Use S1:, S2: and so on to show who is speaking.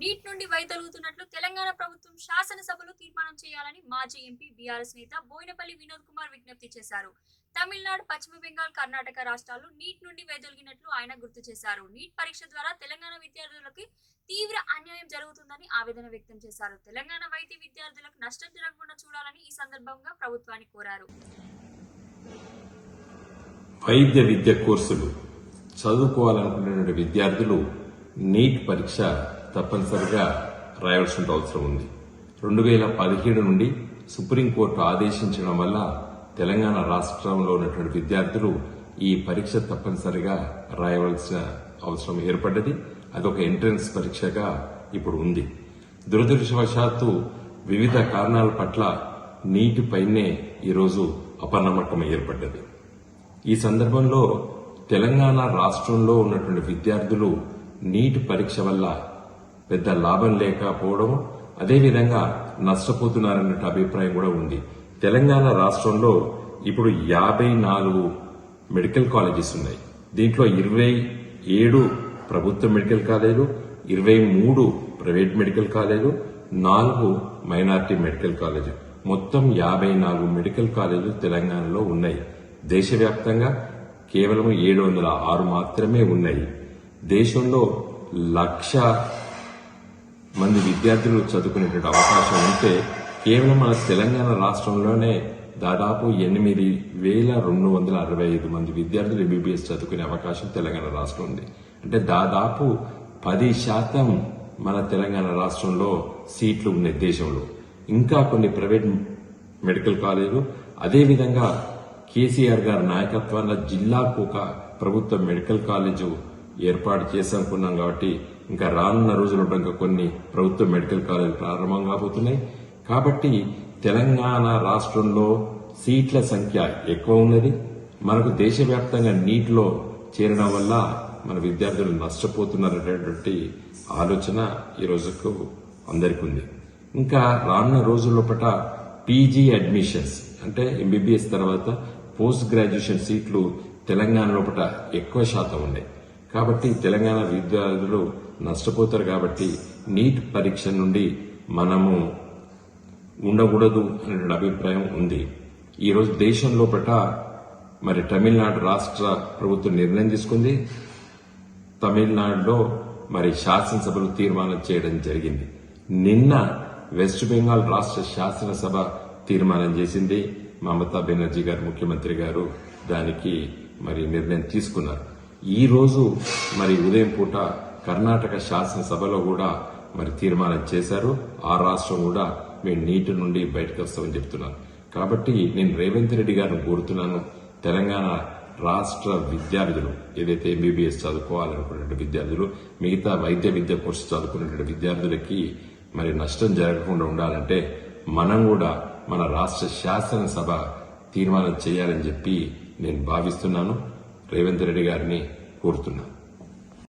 S1: Neat నుండి వైదొలుగుతున్నట్లు తెలంగాణ ప్రభుత్వం శాసనసభలో తీర్మానం చేయాలని మాజీ ఎంపీ బీఆర్ఎస్ నేత బోయినపల్లి వినోద్ కుమార్ విజ్ఞప్తి చేశారు. తమిళనాడు పశ్చిమ బెంగాల్ కర్ణాటక రాష్ట్రాలు నీట్ నుండి వైదొలిగినట్లు ఆయన గుర్తు చేశారు. నీట్ పరీక్ష ద్వారా తెలంగాణ విద్యార్థులకి తీవ్ర అన్యాయం జరుగుతుందని ఆవేదన వ్యక్తం చేశారు. తెలంగాణ వైద్య విద్యార్థులకు నష్టం జరగకుండా చూడాలని ఈ సందర్భంగా ప్రభుత్వాన్ని కోరారు.
S2: వైద్య విద్య కోర్సులు చదువుకోవాలనుకునే విద్యార్థులు నీట్ పరీక్ష తప్పనిసరిగా రాయాల్సిన అవసరం ఉంది. రెండు వేల పదిహేడు నుండి సుప్రీంకోర్టు ఆదేశించడం వల్ల తెలంగాణ రాష్ట్రంలో ఉన్నటువంటి విద్యార్థులు ఈ పరీక్ష తప్పనిసరిగా రాయవలసిన అవసరం ఏర్పడ్డది. అదొక ఎంట్రన్స్ పరీక్షగా ఇప్పుడు ఉంది. దురదృష్టవశాత్తు వివిధ కారణాల పట్ల నీటిపైనే ఈరోజు అపనమ్మకం ఏర్పడ్డది. ఈ సందర్భంలో తెలంగాణ రాష్ట్రంలో ఉన్నటువంటి విద్యార్థులు నీటి పరీక్ష వల్ల పెద్ద లాభం లేకపోవడం అదేవిధంగా నష్టపోతున్నారన్నట్టు అభిప్రాయం కూడా ఉంది. తెలంగాణ రాష్ట్రంలో ఇప్పుడు యాభై నాలుగు మెడికల్ కాలేజెస్ ఉన్నాయి. దీంట్లో ఇరవై ఏడు ప్రభుత్వ మెడికల్ కాలేజీలు ఇరవై మూడు ప్రైవేట్ మెడికల్ కాలేజీలు నాలుగు మైనార్టీ మెడికల్ కాలేజీ మొత్తం యాభై నాలుగు మెడికల్ కాలేజీలు తెలంగాణలో ఉన్నాయి. దేశవ్యాప్తంగా కేవలం ఏడు వందల ఆరు మాత్రమే ఉన్నాయి. దేశంలో లక్ష మంది విద్యార్థులు చదువుకునేటువంటి అవకాశం ఉంటే కేవలం మన తెలంగాణ రాష్ట్రంలోనే దాదాపు ఎనిమిది వేల రెండు వందల అరవై ఐదు మంది విద్యార్థులు ఎంబీబీఎస్ చదువుకునే అవకాశం తెలంగాణ రాష్ట్రం ఉంది. అంటే దాదాపు పది శాతం మన తెలంగాణ రాష్ట్రంలో సీట్లు ఉన్న దేశంలో. ఇంకా కొన్ని ప్రైవేట్ మెడికల్ కాలేజీలు అదేవిధంగా కేసీఆర్ గారి నాయకత్వాన జిల్లాకు ఒక ప్రభుత్వ మెడికల్ కాలేజు ఏర్పాటు చేశానుకున్నాం కాబట్టి ఇంకా రానున్న రోజుల్లో ఇంకా కొన్ని ప్రభుత్వ మెడికల్ కాలేజీలు ప్రారంభం కాబోతున్నాయి. కాబట్టి తెలంగాణ రాష్ట్రంలో సీట్ల సంఖ్య ఎక్కువ ఉన్నది. మనకు దేశవ్యాప్తంగా నీటిలో చేరడం వల్ల మన విద్యార్థులు నష్టపోతున్నారనేటువంటి ఆలోచన ఈ రోజుకు అందరికీ ఉంది. ఇంకా రానున్న రోజుల్లో పట పీజీ అడ్మిషన్స్ అంటే ఎంబీబీఎస్ తర్వాత పోస్ట్ గ్రాడ్యుయేషన్ సీట్లు తెలంగాణ లోపల ఎక్కువ శాతం ఉన్నాయి. కాబట్టి తెలంగాణ విద్యార్థులు నష్టపోతారు కాబట్టి నీట్ పరీక్ష నుండి మనము ఉండకూడదు అనే అభిప్రాయం ఉంది. ఈరోజు దేశం లోపల మరి తమిళనాడు రాష్ట్ర ప్రభుత్వం నిర్ణయం తీసుకుంది. తమిళనాడులో మరి శాసనసభలు తీర్మానం చేయడం జరిగింది. నిన్న వెస్ట్ బెంగాల్ రాష్ట్ర శాసనసభ తీర్మానం చేసింది. మమతా బెనర్జీ గారు ముఖ్యమంత్రి గారు దానికి మరి నిర్ణయం తీసుకున్నారు. ఈ రోజు మరి ఉదయం పూట కర్ణాటక శాసనసభలో కూడా మరి తీర్మానం చేశారు. ఆ రాష్ట్రం కూడా మేము నీటి నుండి బయటకు వస్తామని చెప్తున్నారు. కాబట్టి నేను రేవంత్ రెడ్డి గారిని కోరుతున్నాను. తెలంగాణ రాష్ట్ర విద్యార్థులు ఏదైతే ఎంబీబీఎస్ చదువుకోవాలనుకున్నటువంటి విద్యార్థులు మిగతా వైద్య విద్య కోర్సు చదువుకున్నటువంటి విద్యార్థులకి మరి నష్టం జరగకుండా ఉండాలంటే మనం కూడా మన రాష్ట్ర శాసనసభ తీర్మానం చేయాలని చెప్పి నేను భావిస్తున్నాను. రేవంత్ రెడ్డి గారిని కోరుతున్నాను.